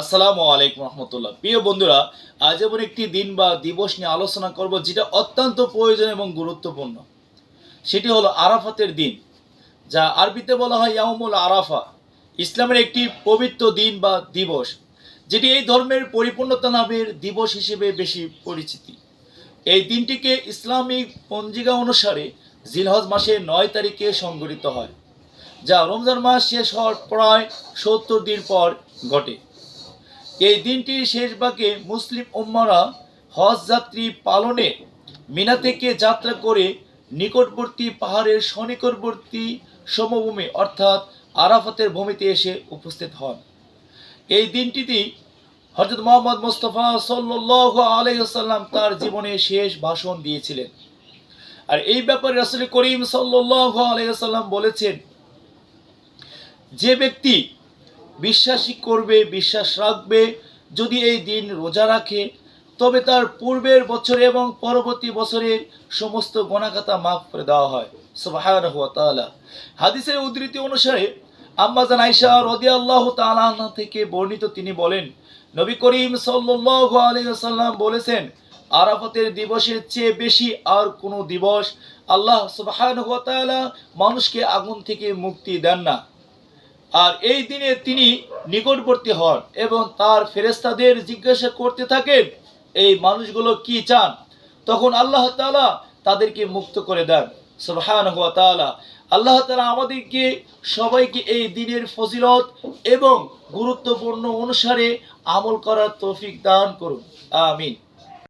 আসসালামু আলাইকুম রহমতুল্লাহ। প্রিয় বন্ধুরা, আজ এমন একটি দিন বা দিবস নিয়ে আলোচনা করব যেটা অত্যন্ত প্রয়োজন এবং গুরুত্বপূর্ণ। সেটি হলো আরাফাতের দিন, যা আরবিতে বলা হয় ইয়ামুল আরাফা, ইসলামের একটি পবিত্র দিন বা দিবস, যেটি এই ধর্মের পরিপূর্ণতা লাভের দিবস হিসেবে বেশি পরিচিতি। এই দিনটিকে ইসলামিক পঞ্জিকা অনুসারে জিলহজ মাসের নয় তারিখে সংগঠিত হয়, যা রমজান মাস শেষ হওয়ার প্রায় সত্তর দিন পর ঘটে। এই দিনটির শেষ ভাগে মুসলিম উম্মারা হজ যাত্রী পালনে মিনা থেকে যাত্রা করে নিকটবর্তী পাহাড়ের সনিকটবর্তী সমভূমি অর্থাৎ আরাফাতের ভূমিতে এসে উপস্থিত হন। এই দিনটিতেই হজরত মোহাম্মদ মোস্তফা সাল্লাহ আলাইসাল্লাম তার জীবনে শেষ ভাষণ দিয়েছিলেন। আর এই ব্যাপারে রাসুল করিম সাল্লাহ আলাইসাল্লাম বলেছেন, যে ব্যক্তি বিশ্বাসী করবে, বিশ্বাস রাখবে, যদি এই দিন রোজা রাখে, তবে তার পূর্বের বছরে এবং পরবর্তী বছরের সমস্ত গণাকাতা মাফ করে দেওয়া হয়। ওয়া তাআলা। হাদিসের উদ্ধৃতি অনুসারে আম্মাজান আয়েশা রাদিয়াল্লাহু তাআলা আনহা থেকে বর্ণিত তিনি বলেন, নবী করিম সাল্লাল্লাহু আলাইহি ওয়াসাল্লাম বলেছেন, আরাফাতের দিবসের চেয়ে বেশি আর কোনো দিবস আল্লাহ ওয়া মানুষকে আগুন থেকে মুক্তি দেন না। আর এই দিনে তিনি নিকটবর্তী হন এবং তার ফেরেস্তাদের জিজ্ঞাসা করতে থাকেন, এই মানুষগুলো কি চান? তখন আল্লাহ তাআলা তাদেরকে মুক্ত করে দেন। সুবহানাহু ওয়া তাআলা। আল্লাহ তাআলা আমাদেরকে সবাইকে এই দিনের ফজিলত এবং গুরুত্বপূর্ণ অনুসারে আমল করার তৌফিক দান করুন। আমিন।